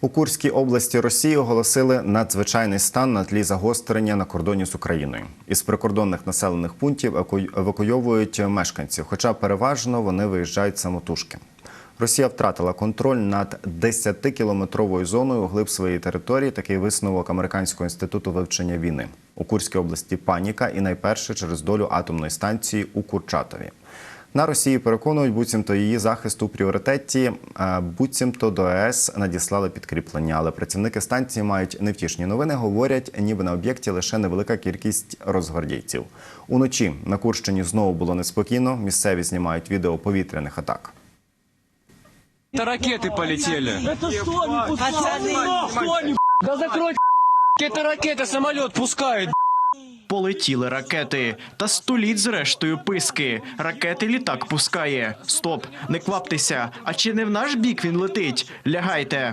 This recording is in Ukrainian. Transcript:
У Курській області Росії оголосили надзвичайний стан на тлі загострення на кордоні з Україною. Із прикордонних населених пунктів евакуйовують мешканців, хоча переважно вони виїжджають самотужки. Росія втратила контроль над 10-кілометровою зоною глиб своєї території. Такий висновок Американського інституту вивчення війни. У Курській області паніка і найперше через долю атомної станції у Курчатові. На Росії переконують, буцімто її захист у пріоритеті. е, Буцімто до ЕС надіслали підкріплення, але працівники станції мають невтішні новини. Говорять, ніби на об'єкті лише невелика кількість розгвардійців. Уночі на Курщині знову було неспокійно. Місцеві знімають відео повітряних атак. Это ракеты полетели. Это что они пускают? Что они Да закройте, это ракеты, самолет пускает. Полетіли ракети. Та століть зрештою писки. Ракети літак пускає. Стоп, не кваптеся. А чи не в наш бік він летить? Лягайте.